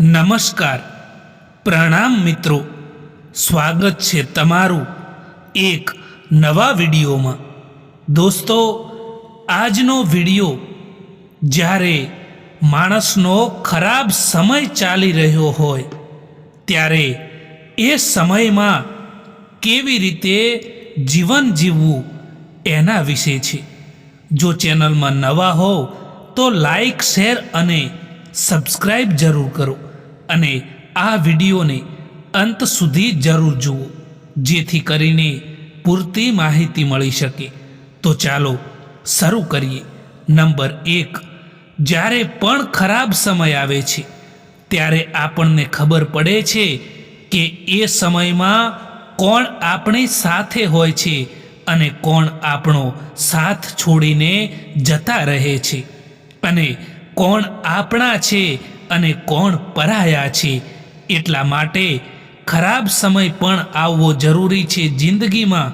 નમસ્કાર. પ્રણામ મિત્રો. સ્વાગત છે તમારું એક નવા વિડીયોમાં. દોસ્તો, આજનો વીડિયો જ્યારે માણસનો ખરાબ સમય ચાલી રહ્યો હોય, ત્યારે એ સમયમાં કેવી રીતે જીવન જીવવું એના વિશે છે. જો ચેનલમાં નવા હો તો લાઈક, શેર અને સબસ્ક્રાઈબ જરૂર કરો અને આ વિડીયોને અંત સુધી જરૂર જુઓ, જેથી કરીને પૂરતી માહિતી મળી શકે. તો ચાલો શરૂ કરીએ. નંબર એક, જ્યારે પણ ખરાબ સમય આવે છે, ત્યારે આપણને ખબર પડે છે કે એ સમયમાં કોણ આપણી સાથે હોય છે અને કોણ આપણો સાથ છોડીને જતા રહે છે. અને કોણ આપણા છે અને કોણ પરાયા છે? એટલા માટે ખરાબ સમય પણ આવવો જરૂરી છે જિંદગીમાં.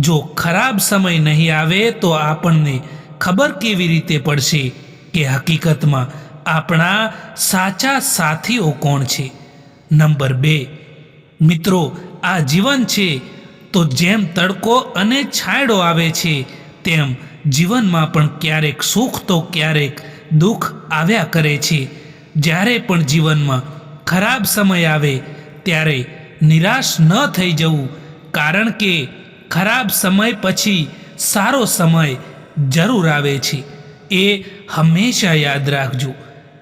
જો ખરાબ સમય નહીં આવે તો આપણને ખબર કેવી રીતે પડશે કે હકીકતમાં આપણા સાચા સાથીઓ કોણ છે? નંબર બે, મિત્રો, આ જીવન છે તો જેમ તડકો અને છાંયડો આવે છે, તેમ જીવનમાં પણ ક્યારેક સુખ તો ક્યારેક દુઃખ આવ્યા કરે છે. જ્યારે પણ જીવનમાં ખરાબ સમય આવે, ત્યારે નિરાશ ન થઈ જવું, કારણ કે ખરાબ સમય પછી સારો સમય જરૂર આવે છે. એ હંમેશા યાદ રાખજો.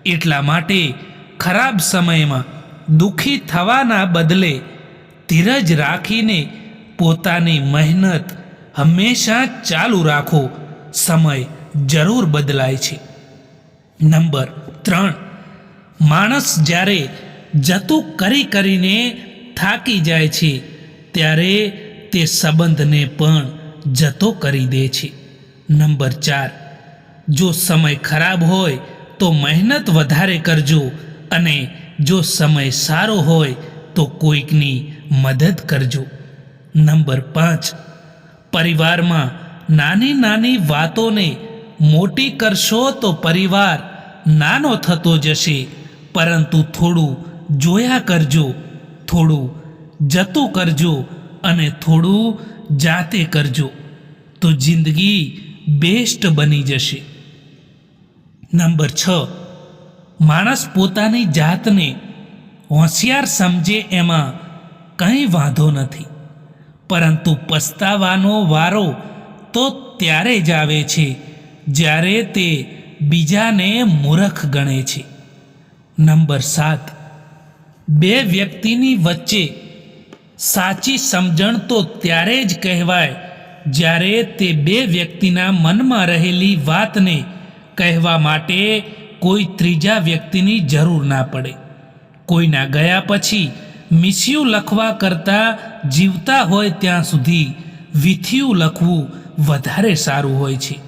એટલા માટે ખરાબ સમયમાં દુઃખી થવાના બદલે ધીરજ રાખીને પોતાની મહેનત હંમેશા ચાલુ રાખો. સમય જરૂર બદલાય છે. નંબર ત્રણ. માણસ જ્યારે જતું કરી કરીને થાકી જાય છે, ત્યારે તે સંબંધને પણ જતો કરી દે છે. નંબર ચાર. જો સમય ખરાબ હોય, તો મહેનત વધારે કરજો અને જો સમય સારો હોય, તો કોઈકની મદદ કરજો. નંબર પાંચ. પરિવારમાં નાની નાની વાતોને મોટી કરશો તો પરિવાર નાનો થતો જશે. પરંતુ થોડું જોયા કરજો, થોડું જતું કરજો અને થોડું જાતે કરજો, તો જિંદગી બેસ્ટ બની જશે. નંબર છ. માણસ પોતાની જાતને હોશિયાર સમજે એમાં કંઈ વાંધો નથી. પરંતુ પસ્તાવાનો વારો તો ત્યારે જ આવે છે જ્યારે તે બીજાને મૂર્ખ ગણે છે. નંબર સાત. બે વ્યક્તિની વચ્ચે સાચી સમજણ તો ત્યારે જ કહેવાય જ્યારે તે બે વ્યક્તિના મનમાં રહેલી વાતને કહેવા માટે કોઈ ત્રીજા વ્યક્તિની જરૂર ના પડે. કોઈના ગયા પછી મિસ્યુ લખવા કરતાં જીવતા હોય ત્યાં સુધી વિથિયું લખવું વધારે સારું હોય છે.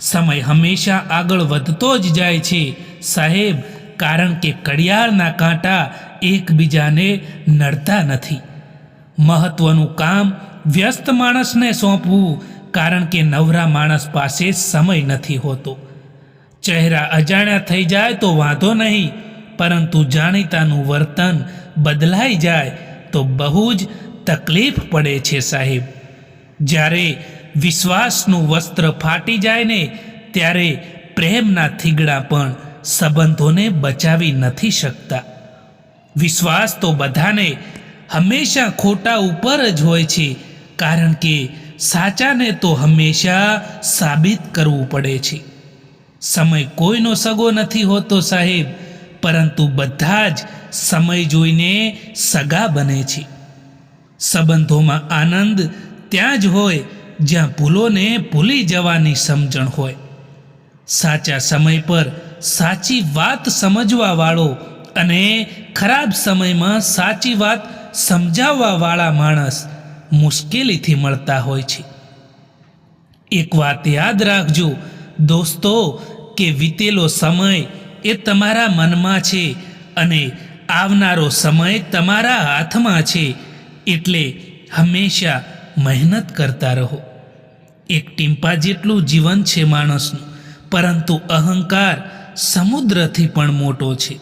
સમય હંમેશા આગળ વધતો જ જાય છે. સાહેબ, કારણ કે કડિયાળના કાંટા એકબીજાને નડતા નથી. મહત્વનું કામ વ્યસ્ત માણસને સોંપવું, કારણ કે નવરા માણસ પાસે સમય નથી હોતો. ચહેરા અજાણ્યા થઈ જાય તો વાંધો નહીં, પરંતુ જાણીતાનું વર્તન બદલાઈ જાય તો બહુ જ તકલીફ પડે છે સાહેબ. જ્યારે વિશ્વાસનું વસ્ત્ર ફાટી જાય ને ત્યારે પ્રેમના થીગડા પણ સંબંધોને બચાવી નથી શકતા. વિશ્વાસ તો બધાને હંમેશા ખોટા ઉપર જ હોય છે, કારણ કે સાચાને તો હંમેશા સાબિત કરવું પડે છે. સમય કોઈનો સગો નથી હોતો સાહેબ, પરંતુ બધા જ સમય જોઈને સગા બને છે. સંબંધોમાં આનંદ ત્યાં જ હોય જ્યાં ભૂલોને ભૂલી જવાની સમજણ હોય. સાચા સમય પર સાચી વાત સમજવાવાળો અને ખરાબ સમયમાં સાચી વાત સમજાવવાવાળા માણસ મુશ્કેલીથી મળતા હોય છે. એક વાત યાદ રાખજો, દોસ્તો, કે વીતેલો સમય એ તમારા મનમાં છે અને આવનારો સમય તમારા હાથમાં છે. એટલે હંમેશા મહેનત કરતા રહો. એક ટીમ્પા જેટલું જીવન છે માણસનું, પરંતુ અહંકાર સમુદ્રથી પણ મોટો છે.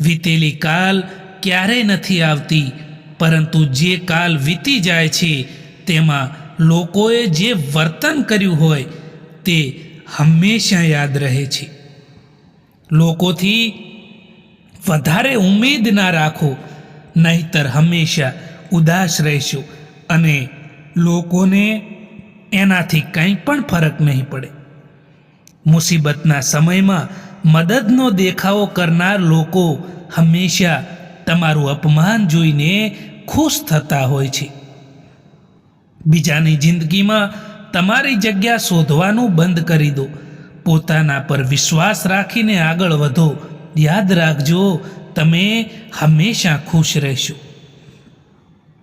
વીતેલી કાલ ક્યારેય નથી આવતી, પરંતુ જે કાલ વીતી જાય છે, તેમાં લોકોએ જે વર્તન કર્યું હોય, તે હંમેશા યાદ રહે છે. લોકોથી વધારે ઉમેદ ના રાખો, નહીતર હંમેશા ઉદાસ રહેશો અને લોકોને એનાથી કંઈ પણ ફરક નહીં પડે. મુસીબતના સમયમાં મદદનો દેખાવો કરનાર લોકો હંમેશા તમારું અપમાન જોઈને ખુશ થતા હોય છે. બીજાની જિંદગીમાં તમારી જગ્યા શોધવાનું બંધ કરી દો. પોતાના પર વિશ્વાસ રાખીને આગળ વધો. યાદ રાખજો, તમે હંમેશા ખુશ રહેશો.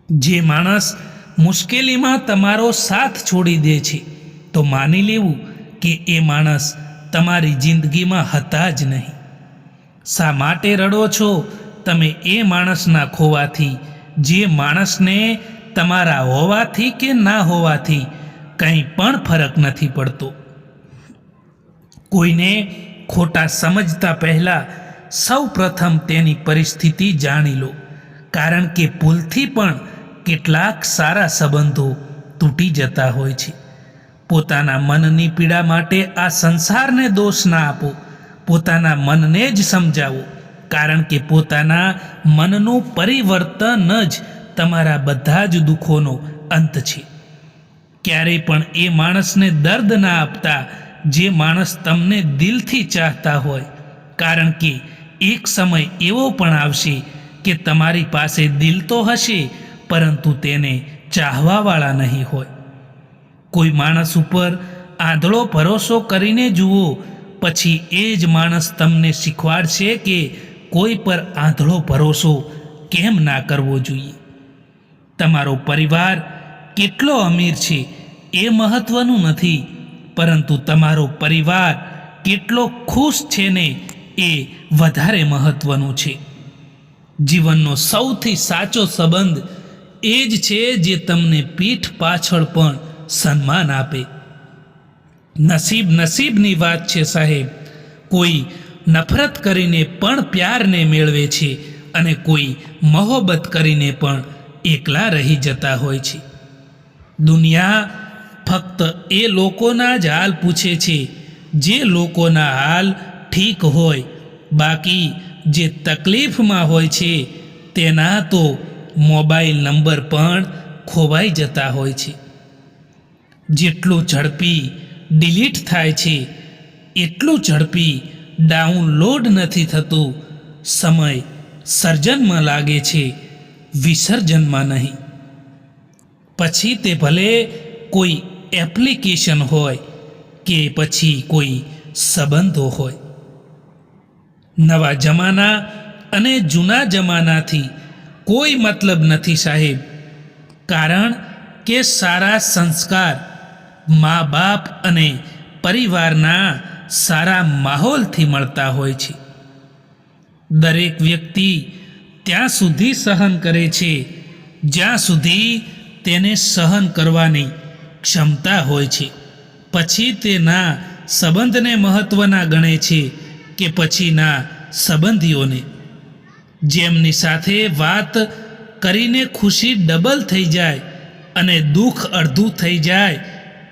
જે માણસ મુશ્કેલીમાં તમારો સાથ છોડી દે છે. તો માની લેવું કે એ માણસ તમારી જિંદગીમાં હતા જ નહીં. શા માટે રડો છો? તમે એ માણસના ખોવાથી, જે માણસને તમારા હોવાથી કે ના હોવાથી કંઈ પણ ફરક નથી પડતો. કોઈને ખોટા સમજતા પહેલાં સૌ પ્રથમ તેની પરિસ્થિતિ જાણી લો. કારણ કે ભૂલથી પણ કેટલાક સારા સંબંધો તૂટી જતા હોય છે. પોતાના મનની પીડા માટે આ સંસારને દોષ ના આપો. પોતાના મનને જ સમજાવો. કારણ કે પોતાના મનનું પરિવર્તન જ તમારા બધા જ દુઃખોનો અંત છે. ક્યારેય પણ એ માણસને દર્દ ના આપતા જે માણસ તમને દિલથી ચાહતા હોય. કારણ કે એક સમય એવો પણ આવશે કે તમારી પાસે દિલ તો હશે પરંતુ તેને ચાહવાવાળા નહીં હોય. કોઈ માણસ ઉપર આંધળો ભરોસો કરીને જુઓ, પછી એ જ માણસ તમને શીખવાડશે કે કોઈ પર આંધળો ભરોસો કેમ ના કરવો જોઈએ. તમારો પરિવાર કેટલો અમીર છે એ મહત્વનું નથી, પરંતુ તમારો પરિવાર કેટલો ખુશ છે ને એ વધારે મહત્વનું છે. જીવનનો સૌથી સાચો સંબંધ એ જ છે જે તમને પીઠ પાછળ પણ સન્માન આપે. નસીબ નસીબની વાત છે સાહેબ, કોઈ નફરત કરીને પણ પ્યારને મેળવે છે અને કોઈ મહોબત કરીને પણ એકલા રહી જતા હોય છે. દુનિયા ફક્ત એ લોકોના જ હાલ પૂછે છે, જે લોકોના હાલ ઠીક હોય, બાકી જે તકલીફમાં હોય છે, તેના તો મોબાઈલ નંબર પણ ખોવાઈ જતા હોય છે. જેટલું ઝડપી ડિલીટ થાય છે, એટલું ઝડપી ડાઉનલોડ નથી થતું. સમય સર્જનમાં લાગે છે, વિસર્જનમાં નહીં. પછી તે ભલે કોઈ એપ્લિકેશન હોય કે પછી કોઈ સંબંધો હોય. નવા જમાના અને જૂના જમાનાથી કોઈ મતલબ નથી સાહેબ. કારણ કે સારા સંસ્કાર મા બાપ અને પરિવારના સારા માહોલથી મળતા હોય છે. દરેક વ્યક્તિ ત્યાં સુધી સહન કરે છે, જ્યાં સુધી તેને સહન કરવાની ક્ષમતા હોય છે. પછી તેના સંબંધને મહત્ત્વના ગણે છે કે પછીના સંબંધીઓને. જેમની સાથે વાત કરીને ખુશી ડબલ થઈ જાય અને દુઃખ અડધું થઈ જાય,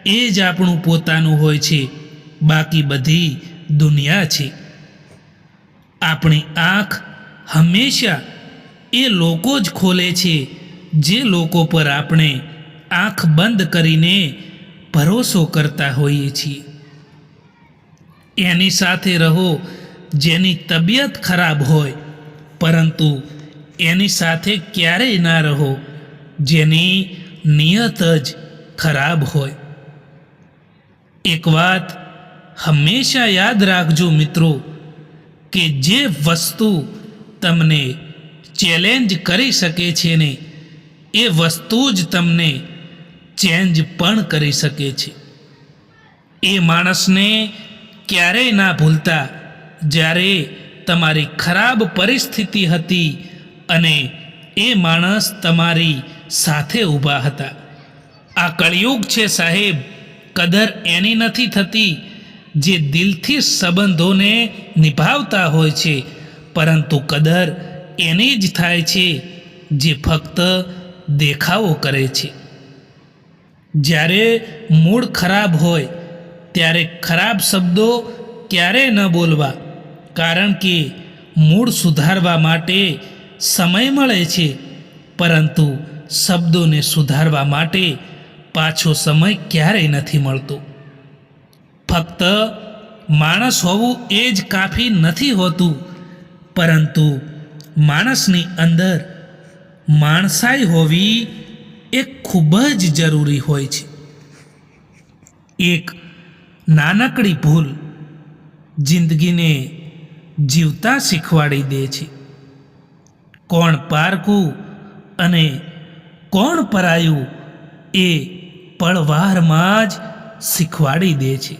એ જ આપણું પોતાનું હોય છે. બાકી બધી દુનિયા છે. આપણી આંખ હંમેશા એ લોકો જ ખોલે છે, જે લોકો પર આપણે આંખ બંધ કરીને ભરોસો કરતા હોઈએ છીએ. એની સાથે રહો, જેની તબિયત ખરાબ હોય પરંતુ એની સાથે ક્યારેય ના રહો, જેની નિયત જ ખરાબ હોય. એક વાત હંમેશા યાદ રાખજો મિત્રો, કે જે વસ્તુ તમને ચેલેન્જ કરી શકે છે ને, એ વસ્તુ જ તમને ચેન્જ પણ કરી શકે છે. એ માણસને ક્યારેય ના ભૂલતા, જ્યારે તમારી ખરાબ પરિસ્થિતિ હતી અને એ માણસ તમારી સાથે ઊભા હતા. આ કળિયુગ છે સાહેબ, કદર એની નથી થતી જે દિલથી સંબંધોને નિભાવતા હોય છે, પરંતુ કદર એની જ થાય છે જે ફક્ત દેખાવો કરે છે. જ્યારે મૂળ ખરાબ હોય, ત્યારે ખરાબ શબ્દો ક્યારે ન બોલવા? કારણ કે મૂળ સુધારવા માટે સમય મળે છે, પરંતુ શબ્દોને સુધારવા માટે પાછો સમય ક્યારેય નથી મળતો. ફક્ત માણસ હોવું એ જ કાફી નથી હોતું, પરંતુ માણસની અંદર માણસાઈ હોવી એ ખૂબ જ જરૂરી હોય છે. એક નાનકડી ભૂલ જિંદગીને જીવતા શીખવાડી દે છે. કોણ પારકું અને કોણ પરાયું એ પળવારમાં જ શીખવાડી દે છે.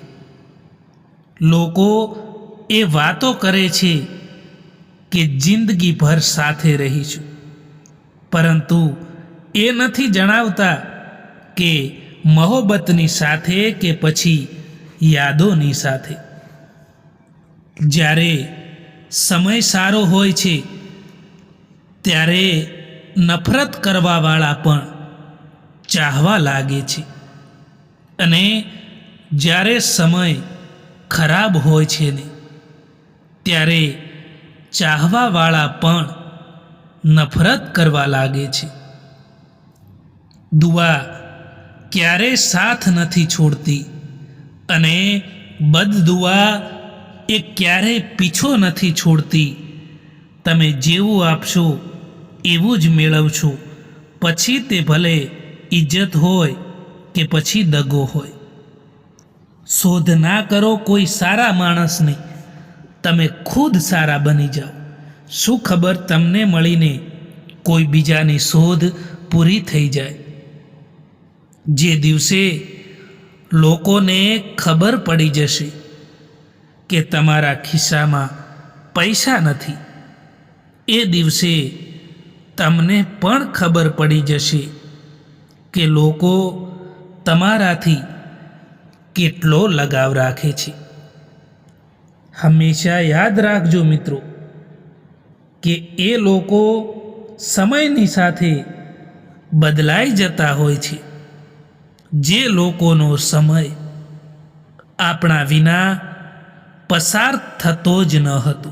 લોકો એ વાતો કરે છે કે જિંદગીભર સાથે રહીશું. પરંતુ એ નથી જણાવતા કે મહોબતની સાથે કે પછી યાદોની સાથે. જ્યારે સમય સારો હોય છે, ત્યારે નફરત કરવાવાળા પણ ચાહવા લાગે છે. અને જ્યારે સમય ખરાબ હોય છે ને, ત્યારે ચાહવાવાળા પણ નફરત કરવા લાગે છે. દુઆ ક્યારેય સાથ નથી છોડતી અને બદદુઆ એ ક્યારેય પીછો નથી છોડતી. તમે જેવું આપશો, એવું જ મેળવશો. પછી તે ભલે ઇજ્જત હોય કે પછી દગો હોય. શોધ ના કરો કોઈ સારા માણસની. તમે ખુદ સારા બની જાઓ. શું ખબર તમને મળીને કોઈ બીજાની શોધ પૂરી થઈ જાય? જે દિવસે લોકોને ખબર પડી જશે કે તમારા ખિસ્સામાં પૈસા નથી. એ દિવસે તમને પણ ખબર પડી જશે કે લોકો તમારાથી કેટલો લગાવ રાખે છે. હંમેશા યાદ રાખજો મિત્રો કે એ લોકો સમયની સાથે બદલાઈ જતા હોય છે. જે લોકોનો સમય આપણા વિના પસાર થતો જ ન હતો.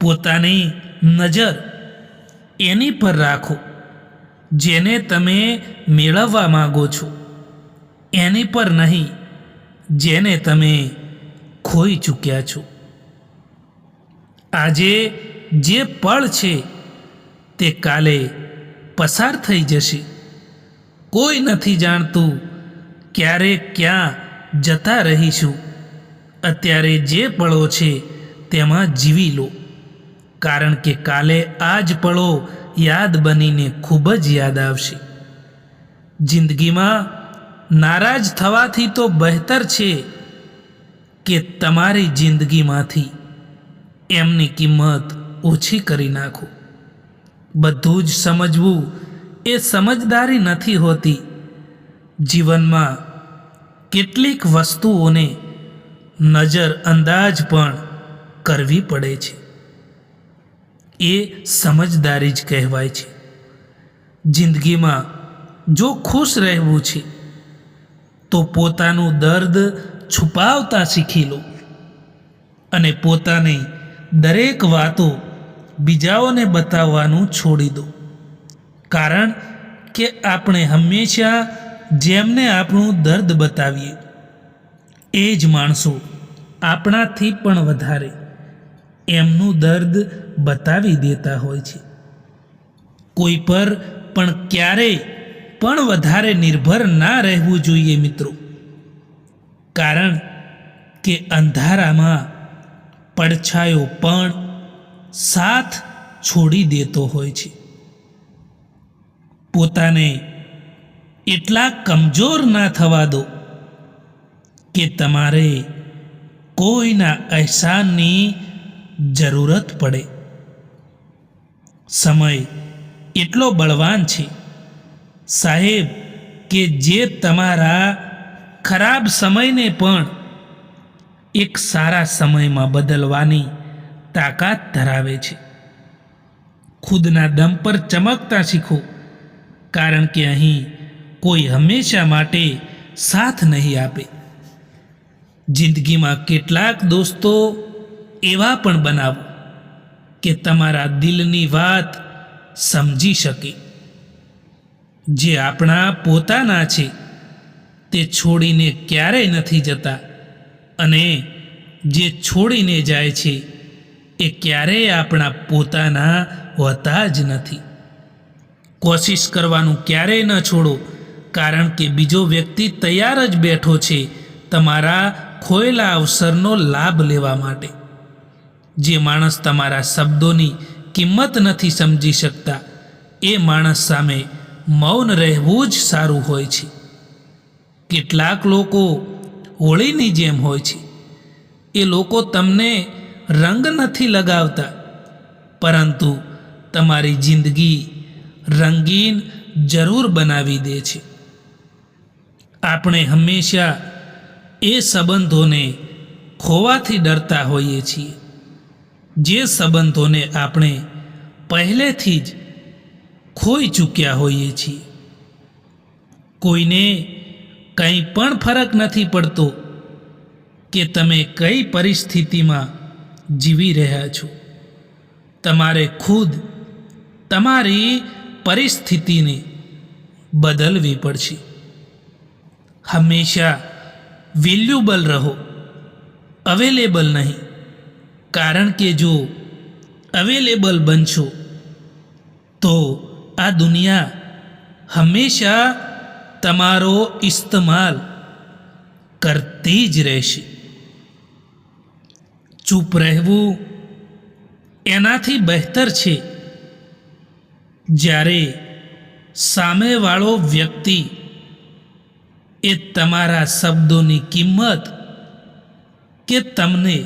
પોતાની નજર એની પર રાખો. જેને તમે મેળવવા માગો છો, એની પર નહીં, જેને તમે ખોઈ ચૂક્યા છો. આજે જે પળ છે, તે કાલે પસાર થઈ જશે. કોઈ નથી જાણતું ક્યારે ક્યાં જતા રહીશું. અત્યારે જે પળો છે, તેમાં જીવી લો. કારણ કે કાલે આ જ પળો યાદ બનીને ખૂબ જ યાદ આવશે. જિંદગીમાં નારાજ થવાથી તો બહેતર છે કે તમારી જિંદગીમાંથી એમની કિંમત ઓછી કરી નાખો. બધું જ સમજવું એ સમજદારી નથી હોતી. જીવનમાં કેટલીક વસ્તુઓને નજર અંદાજ પણ કરવી પડે છે. એ સમજદારી જ કહેવાય છે. જિંદગીમાં જો ખુશ રહેવું છે, તો પોતાનું દર્દ છુપાવતા શીખી લો અને પોતાની દરેક વાતો બીજાઓને બતાવવાનું છોડી દો. કારણ કે આપણે હંમેશા જેમને આપણું દર્દ બતાવીએ એ જ માણસો આપણાથી પણ વધારે એમનું દર્દ બતાવી દેતા હોય છે. કોઈ પર પણ ક્યારેય પણ વધારે નિર્ભર ના રહેવું જોઈએ મિત્રો. કારણ કે અંધારામાં પડછાયો પણ સાથ છોડી દેતો હોય છે. પોતાને એટલા કમજોર ના થવા દો. કે તમારે કોઈના અહેસાનની જરૂરત પડે. સમય એટલો બળવાન છે. સાહેબ, કે જે તમારા ખરાબ સમયને પણ એક સારા સમયમાં બદલવાની તાકાત ધરાવે છે. ખુદના દમ પર ચમકતા શીખો, કારણ કે અહીં કોઈ હંમેશા માટે સાથ નહીં આપે. જિંદગીમાં કેટલાક દોસ્તો એવા પણ બનાવો કે તમારા દિલની વાત સમજી શકે. જે આપણા પોતાના છે, તે છોડીને ક્યારેય નથી જતા અને જે છોડીને જાય છે, એ ક્યારેય આપણા પોતાના હોતા જ નથી. કોશિશ કરવાનું ક્યારેય ન છોડો, કારણ કે બીજો વ્યક્તિ તૈયાર જ બેઠો છે, તમારા ખોયેલા અવસરનો લાભ લેવા માટે. જે માણસ તમારા શબ્દોની કિંમત નથી સમજી શકતા, એ માણસ સામે મૌન રહેવું જ સારું હોય છે. કેટલાક લોકો હોળીની જેમ હોય છે. એ લોકો તમને રંગ નથી લગાવતા, પરંતુ તમારી જિંદગી રંગીન જરૂર બનાવી દે છે. આપણે હંમેશા એ સંબંધોને ખોવાથી ડરતા હોઈએ છીએ. જે સંબંધોને આપણે પહેલેથી જ ખોઈ ચૂક્યા હોઈએ છીએ. કોઈને કંઈ પણ ફરક નથી પડતો કે તમે કઈ પરિસ્થિતિમાં જીવી રહ્યા છો. તમારે ખુદ તમારી પરિસ્થિતિને બદલવી પડશે. હંમેશા વેલ્યુબલ રહો અવેલેબલ નહીં કારણ કે જો અવેલેબલ બનશો તો આ દુનિયા હંમેશા તમારો ઇસ્તેમાલ કરતી જ રહેશે ચૂપ રહેવું એનાથી બહેતર છે જ્યારે સામેવાળો વ્યક્તિ એ તમારા શબ્દોની કિંમત કે તમને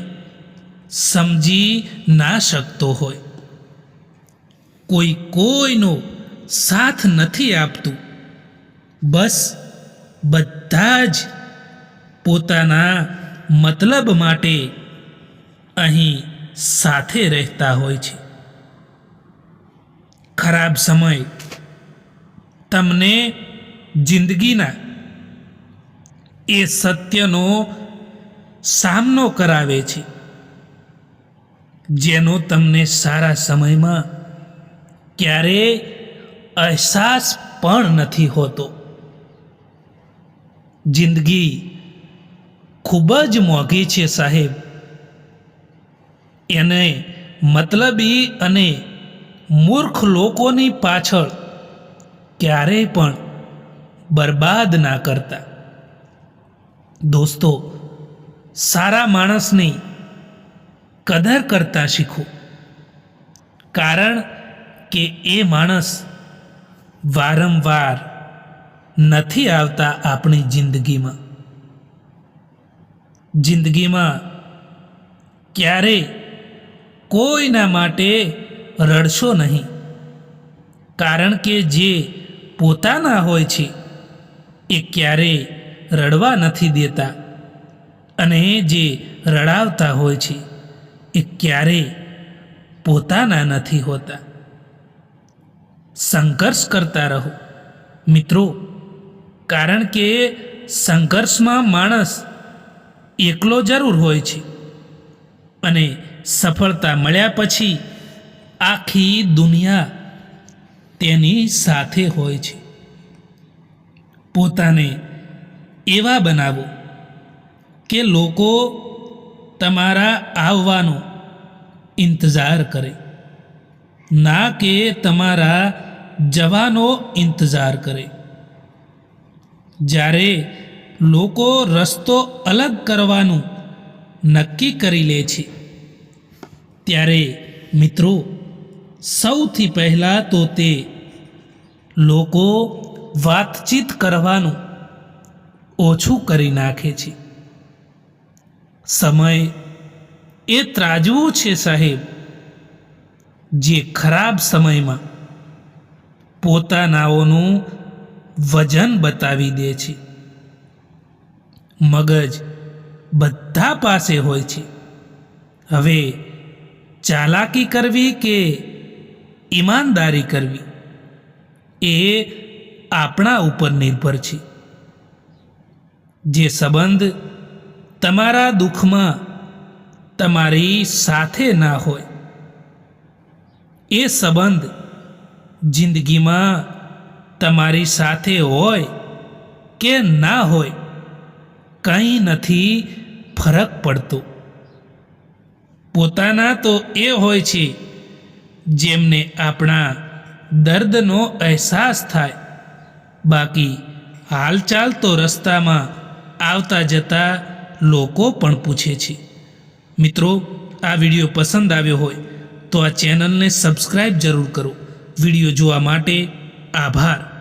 સમજી ના શકતો હોય. કોઈ કોઈનો સાથ નથી આપતું. બસ બધા જ પોતાના મતલબ માટે અહીં સાથે રહેતા હોય છે. ખરાબ સમય તમને જિંદગીના એ સત્યનો સામનો કરાવે છે, જેનો તમને સારા સમયમાં ક્યારેય અહેસાસ પણ નથી હોતો. જિંદગી ખૂબ જ મોંઘી છે સાહેબ. એને મતલબી અને મૂર્ખ લોકોની પાછળ ક્યારેય પણ બરબાદ ના કરતા. દોસ્તો, સારા માણસની કદર કરતા શીખો. કારણ કે એ માણસ વારંવાર નથી આવતા આપણી જિંદગીમાં. જિંદગીમાં ક્યારેય કોઈના માટે રડશો નહીં. કારણ કે જે પોતાના હોય છે, એ ક્યારેય રડવા નથી દેતા. અને જે રડાવતા હોય છે, એ ક્યારેય પોતાના નથી હોતા. સંઘર્ષ કરતા રહો. મિત્રો, કારણ કે સંઘર્ષમાં માણસ એકલો જરૂર હોય છે. અને સફળતા મળ્યા પછી આખી દુનિયા તેની સાથે હોય છે. પોતાને એવા બનાવો કે લોકો તમારા આવવાનો ઇંતજાર કરે. ના કે તમારા જવાનો ઇંતજાર કરે. જ્યારે લોકો રસ્તો અલગ કરવાનું નક્કી કરી લે છે, ત્યારે મિત્રો સૌથી પહેલાં તો તે લોકો વાતચીત કરવાનું ઓછું કરી નાખે છે. સમય એ ત્રાજવું છે સાહેબ. જે ખરાબ સમયમાં પોતાનાઓનું વજન બતાવી દે છે. મગજ બધા પાસે હોય છે. હવે ચાલાકી કરવી કે ઈમાનદારી કરવી એ આપણા ઉપર નિર્ભર છે. જે સંબંધ તમારા દુઃખમાં તમારી સાથે ના હોય, એ સંબંધ જિંદગીમાં તમારી સાથે હોય કે ના હોય, કંઈ નથી ફરક પડતો. પોતાના તો એ હોય છે, જેમને આપણા દર્દનો અહેસાસ થાય. બાકી હાલચાલ તો રસ્તામાં આવતા જતા લોકો પણ પૂછે છે. મિત્રો, આ વીડિયો પસંદ આવ્યો હોય તો આ ચેનલને સબસ્ક્રાઈબ જરૂર કરો. વીડિયો જોવા માટે આભાર.